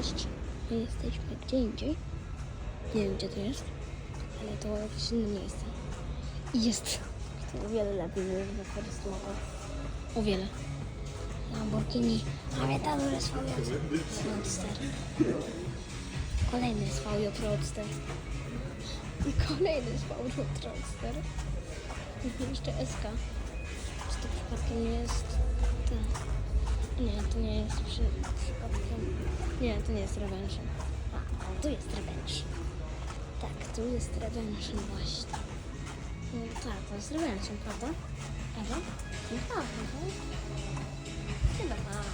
Cześć. My jesteśmy gdzie indziej. Nie wiem gdzie to jest, ale to jakieś inne miejsce. I jest to o wiele lepiej niż w Motor. O wiele. Lamborghini Aventador SVJ Roadster. Kolejny SVJ Roadster. I kolejny SVJ Roadster. I jeszcze SK. Czy to przypadkiem jest... Ta. Nie, to nie jest przy, przypadkiem. Nie, to nie jest Revention. A, tu jest Revenge. Tak, tu jest Revention właśnie. No tak, to jest Revention, prawda? Ewa? No tak, no tak. Chyba tak.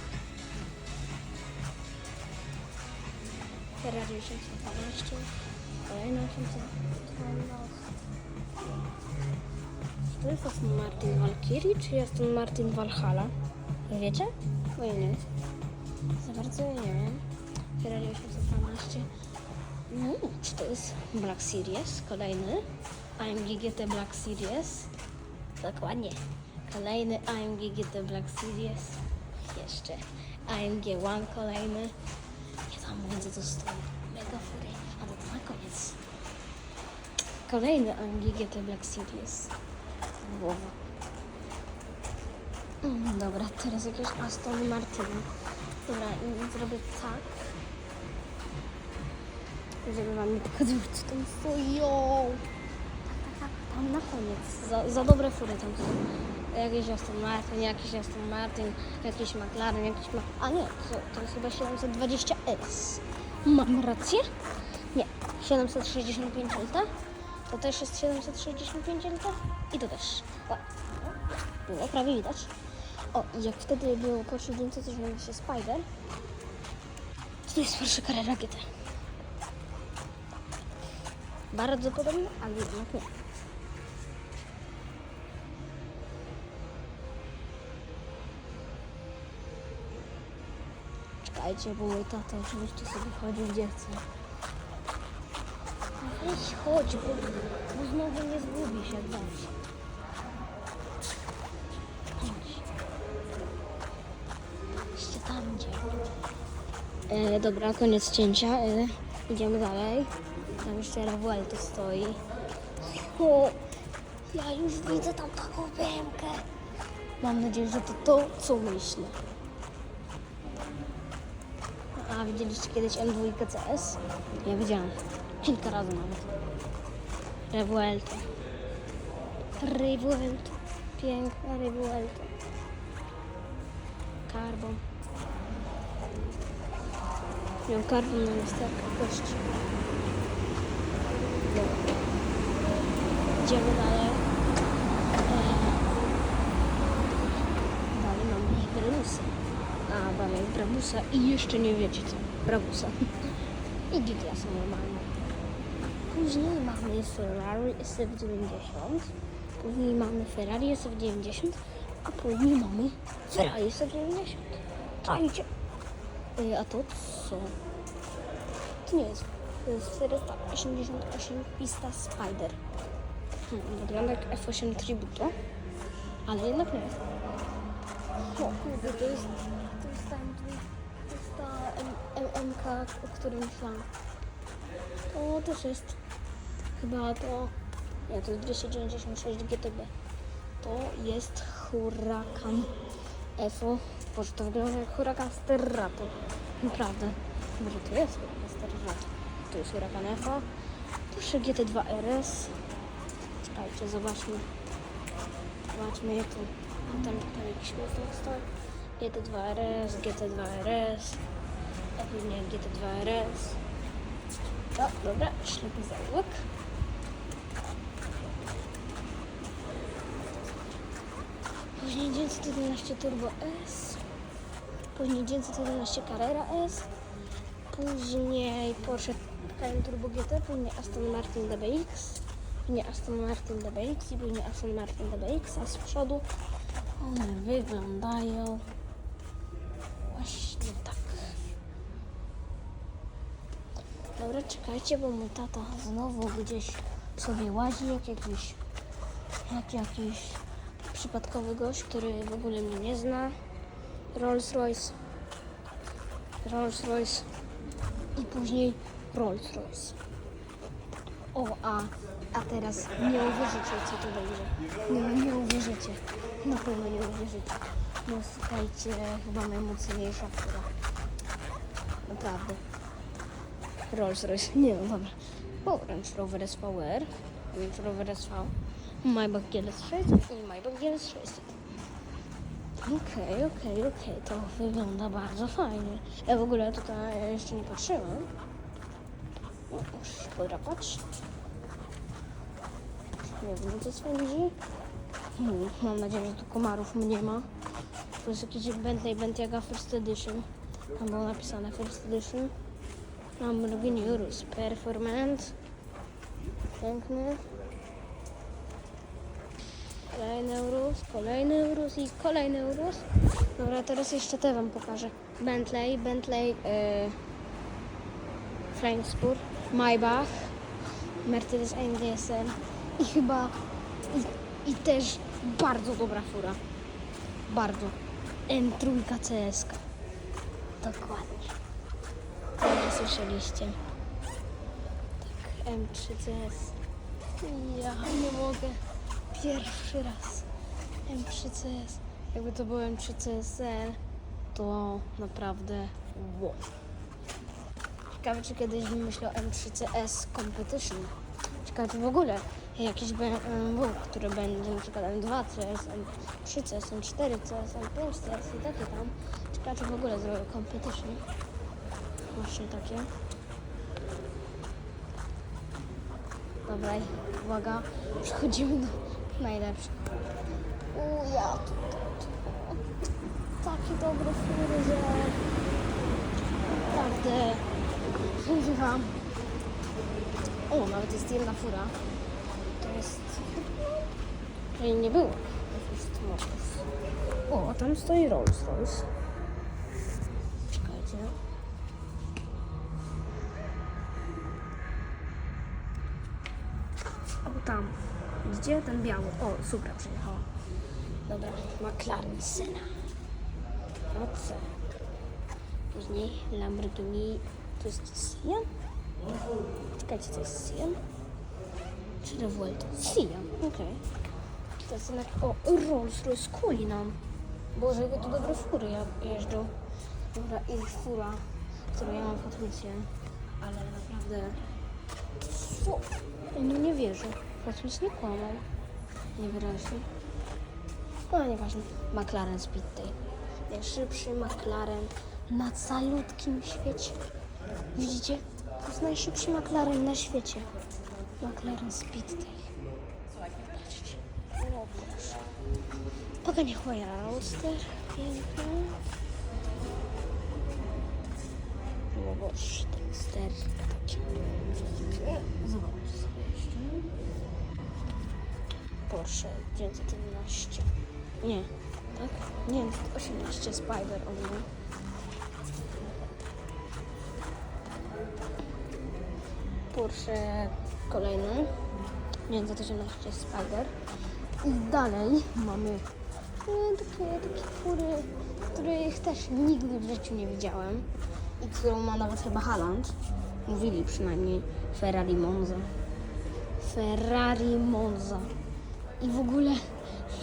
Ferrari 812. Kolejny 812. Czy to jest Aston Martin Valkyrie, czy Aston Martin Valhalla? Wiecie? Nie Za bardzo nie wiem. Ferrari 812. No, czy to jest Black Series? Kolejny. AMG GT Black Series. Dokładnie. Kolejny AMG GT Black Series. Jeszcze AMG One kolejny. Nie tam widzę to stoi. Mega fury. Ale to na koniec. Kolejny AMG GT Black Series. Głowa. Dobra, teraz jakieś Aston Martin. Dobra, zrobię tak. Żeby wam nie pokazać, co tam. Tak, tak, tak, tam na koniec. Za, za dobre fury tam są. Jakiś Aston Martin, jakiś Aston Martin, jakiś McLaren, jakiś Ma... A nie, to, to jest chyba 720S. Mam rację? Nie, 765 LT. To też jest 765 LT. I to też. O, było prawie widać. O, jak wtedy było Porsche 911 Spider, to jest Porsche Carrera GT. Bardzo podobny, ale jednak nie. Czekajcie, bo mój tata oczywiście sobie chodzi gdzie chce. Weź chodź, bo, bo znowu nie zgubisz jak zawsze. E, dobra, koniec cięcia. E, idziemy dalej. Tam jeszcze Ravuel tu stoi. O, ja już widzę tam taką BMkę. Mam nadzieję, że to to, co myślę. A widzieliście kiedyś M2 CS? Ja widziałam. Kilka razy nawet. Revuelto. Revuelto. Piękna Revuelto. Karbon. Miał karbon na lusterkach gości. Dobra. Idziemy dalej. Eee, Dalej mamy Brabusa. A, dalej Brabusa i jeszcze nie wiecie co. Brabusa. I G-klasa normalna. Później mamy Ferrari SF90. Później mamy Ferrari SF90. A później mamy Ferrari SF90. Czajcie. Y, A to co? To nie jest. To jest 488 Pista Spider. Hmm, wygląda jak F8 Tributo, ale jednak nie. O kurde, to jest, to jest ten, to jest ta M- M- MK, o którym myślałam. To też jest chyba to, nie, to jest 296 GTB. To jest Huracan EFO. Boże, to wygląda jak Huracan Sterrato. Naprawdę. Może to jest Huracan Sterrato. Tu jest Huracan EFO. Proszę GT2 RS. Czekajcie, zobaczmy. Zobaczmy tu. A tam, tam jakiś mocnik stoi. GT2 RS, GT2 RS. A później GT2 RS. O, dobra, ślepy zaułek. Później 911 Turbo S. Później 911 Carrera S. Później Porsche Cayenne Turbo GT. Później Aston Martin DBX. Później Aston Martin DBX i później Aston Martin DBX, a z przodu one wyglądają właśnie tak. Dobra, czekajcie, bo mój tata znowu gdzieś sobie łazi, jak jakiś, jak jakiś przypadkowy gość, który w ogóle mnie nie zna. Rolls Royce. Rolls Royce i później Rolls Royce. O, a, a teraz nie uwierzycie, co to będzie. Nie, nie uwierzycie. Na pewno nie uwierzycie. No słuchajcie, chyba najmocniejsza fura. Naprawdę. Rolls Royce. Nie no, dobra. Bo Range Rover SVR, Range Rover SV, Maybach GLS 600 i Maybach GLS 600. Okej, okej, okej, to wygląda bardzo fajnie. Ja w ogóle tutaj jeszcze nie patrzyłam. O, Muszę podrapać. Nie wiem, co spędzi. Hmm, mam nadzieję, że tu komarów nie ma. To jest jakiś Bentley Bentayga First Edition. Tam było napisane First Edition. Lamborghini Urus Performance. Piękny. Kolejny Urus, kolejny Urus i kolejny Urus. Dobra, teraz jeszcze te wam pokażę. Bentley, Bentley, yy, Maybach, Mercedes SL i chyba i, i też bardzo dobra fura. Bardzo. M3 CSK. Dokładnie. Nie słyszeliście. Tak, M3 CS. Ja nie mogę. Pierwszy raz. M3 CS. Jakby to był M3 CSL, to naprawdę wow. Ciekawe, czy kiedyś wymyślał M3CS Competition. Ciekawe, czy w ogóle jakieś BMW, które będzie na przykład M2 CS, M3 CS, M4 CS, M5 CS i takie tam. Ciekawe, czy w ogóle zrobił Competition. Właśnie takie. Dobra, uwaga, przechodzimy do najlepszych. U, ja tu. Takie dobre fury, że naprawdę używam. O, nawet jest jedna fura. To jest... Jej nie było. To. O, tam stoi Rolls Royce. Czekajcie. O, tam. Gdzie ten biały? O, super, przyjechała. Dobra, McLaren Senna. OC. Później Lamborghini. To jest Sian? Czekajcie, to jest Sian? Czy Revuelto? Sian, okej. To jest jednak... O, Rolls Royce Cullinan. Boże, jakie to dobre fury ja- jeżdżą. Dobra, ich fura, którą ja mam w. Ale naprawdę... Co? No nie wierzę. Hotwheels nie kłamał. Niewyraźnie. No nieważne. McLaren Speedtail. Najszybszy McLaren na calutkim świecie. Widzicie? To jest najszybszy McLaren na świecie. McLaren Speedtail. Patrzcie. O. Pagani Huayra Roadster. Boże, ten sternik taki. Zobacz sobie jeszcze. Porsche 911. Nie, tak? Nie, 18 Spider o mnie. Porsche kolejny 918 Spider. I dalej mamy e, takie, takie fury, których też nigdy w życiu nie widziałem. I którą ma nawet chyba Haaland. Mówili przynajmniej Ferrari Monza. Ferrari Monza. I w ogóle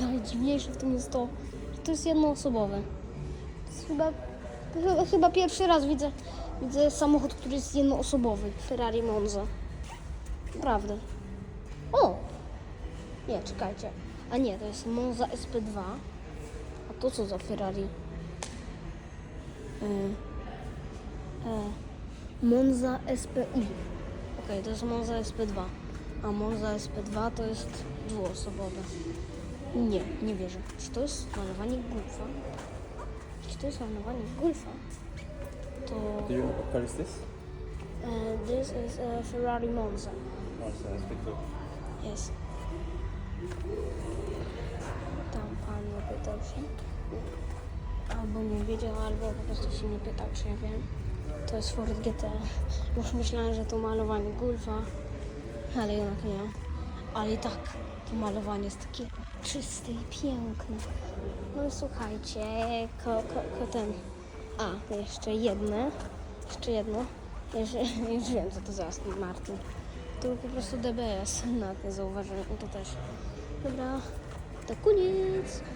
najdziwniejsze w tym jest to, że to jest jednoosobowe. To jest chyba, chyba, pierwszy raz widzę, widzę samochód, który jest jednoosobowy. Ferrari Monza. Naprawdę. O! Nie, czekajcie. A nie, to jest Monza SP2. A to co za Ferrari? E, Monza SPI. Okej, to jest Monza SP2. A Monza SP2 to jest dwuosobowe. Nie, nie wierzę. Czy to jest malowanie Golfa? Czy to jest malowanie Golfa? To... Do you know what car is this? Uh, this is a Ferrari Monza. Pretty cool. Jest. Tam pan nie pytał się. Albo nie wiedział, albo po prostu się nie pytał, czy ja wiem. To jest Ford GT. Już myślałem, że to malowanie Golfa, ale jednak nie. Ale i tak to malowanie jest takie czyste i piękne. No i słuchajcie, ko, ko, ko ten... A, jeszcze jedne. Jeszcze jedno. Już, już wiem, co to za Martin. To po prostu DBS, na nie zauważyłem to też. Dobra, to koniec.